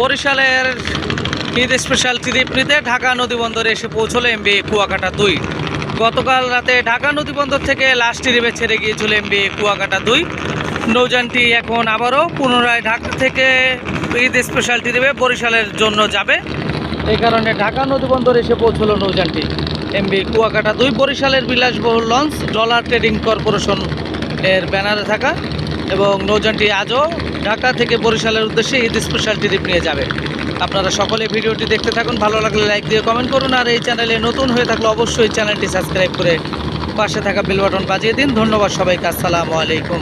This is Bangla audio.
বরিশালের ঈদ স্পেশাল ট্রিপ নিতে ঢাকা নদীবন্দরে এসে পৌঁছলো এমবি কুয়াকাটা দুই। গতকাল রাতে ঢাকা নদীবন্দর থেকে লাস্ট ট্রিপে ছেড়ে গিয়েছিল এমবি কুয়াকাটা দুই। নৌযানটি এখন আবারও পুনরায় ঢাকা থেকে ঈদ স্পেশাল ট্রিপে বরিশালের জন্য যাবে। এই কারণে ঢাকা নদীবন্দর এসে পৌঁছলো নৌযানটি। এমবি কুয়াকাটা দুই বরিশালের বিলাসবহুল লঞ্চ, ডলার ট্রেডিং কর্পোরেশন এর ব্যানারে থাকা। এবং নৌযানটি আজও ঢাকা থেকে বরিশালের উদ্দেশ্যে ঈদ স্পেশাল ট্রিপ নিয়ে যাবে। আপনারা সকলে ভিডিওটি দেখতে থাকুন, ভালো লাগলে লাইক দিয়ে কমেন্ট করুন, আর এই চ্যানেলে নতুন হয়ে থাকলে অবশ্যই চ্যানেলটি সাবস্ক্রাইব করে পাশে থাকা বেল বাটন বাজিয়ে দিন। ধন্যবাদ সবাইকে, আসসালামু আলাইকুম।